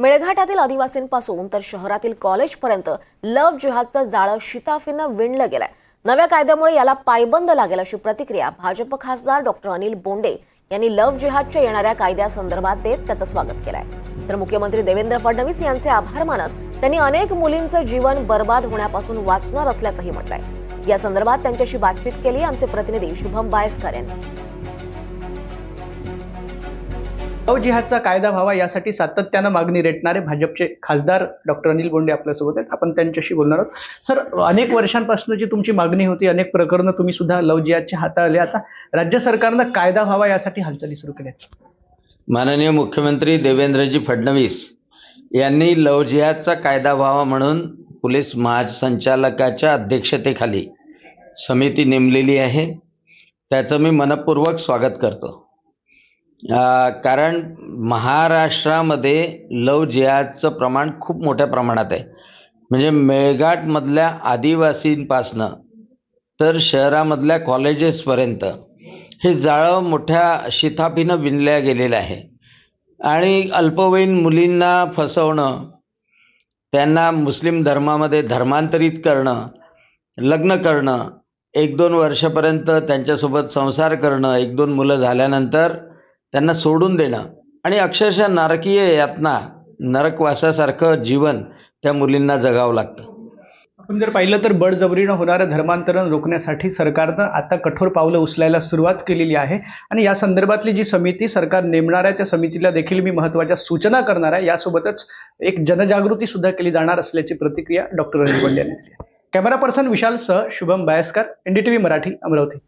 मेळघाटातील आदिवासींपासून तर शहरातील कॉलेजपर्यंत लव्ह जिहादचं जाळं शिताफीनं विणलं गेलंय. नव्या कायद्यामुळे याला पायबंद लागेल अशी प्रतिक्रिया भाजप खासदार डॉक्टर अनिल बोंडे यांनी लव्ह जिहादच्या येणाऱ्या कायद्यासंदर्भात देत त्याचं स्वागत केलंय. तर मुख्यमंत्री देवेंद्र फडणवीस यांचे आभार मानत त्यांनी अनेक मुलींचं जीवन बर्बाद होण्यापासून वाचणार असल्याचंही म्हटलंय. या संदर्भात त्यांच्याशी बातचीत केली आमचे प्रतिनिधी शुभम बायस्कर यांनी. जिहादचा कायदा व्हावा यासाठी सातत्यानं मागणी रेटणारे भाजपचे खासदार डॉक्टर अनिल बोंडे आपल्यासोबत आहेत. आपण त्यांच्याशी बोलणार आहोत. सर अनेक वर्षांपासून जी तुमची मागणी होती अनेक प्रकरणं तुम्ही सुद्धा लव जिहादचे हाताळले. आता राज्य सरकारनं कायदा व्हावा यासाठी हालचाली सुरू केल्या माननीय मुख्यमंत्री देवेंद्रजी फडणवीस यांनी लव जिहादचा कायदा व्हावा म्हणून पोलीस महासंचालकाच्या अध्यक्षतेखाली समिती नेमलेली आहे. त्याचं मी मनपूर्वक स्वागत करतो. कारण महाराष्ट्रामध्ये लव जिहादचं प्रमाण खूप मोठ्या प्रमाणात आहे. म्हणजे मेळघाटमधल्या आदिवासींपासनं तर शहरामधल्या कॉलेजेसपर्यंत हे जाळं मोठ्या शिथापीनं विणल्या गेलेलं आहे. आणि अल्पवयीन मुलींना फसवणं त्यांना मुस्लिम धर्मामध्ये धर्मांतरित करणं लग्न करणं एक दोन वर्षापर्यंत त्यांच्यासोबत संसार करणं एक दोन मुलं झाल्यानंतर त्यांना सोडून देणं. आणि अक्षरशः नारकीय यातना नरकवासासारखं जीवन त्या मुलींना जगावं लागतं. आपण जर पाहिलं तर बळजबरीनं होणारं धर्मांतरण रोखण्यासाठी सरकारनं आता कठोर पावलं उचलायला सुरुवात केलेली आहे. आणि या संदर्भातली जी समिती सरकार नेमणार आहे त्या समितीला देखील मी महत्त्वाच्या सूचना करणार आहे. यासोबतच एक जनजागृती सुद्धा केली जाणार असल्याची प्रतिक्रिया डॉक्टर अनिल यांनी कॅमेरा पर्सन विशाल सह शुभम बायस्कर एनडीटीव्ही मराठी अमरावती.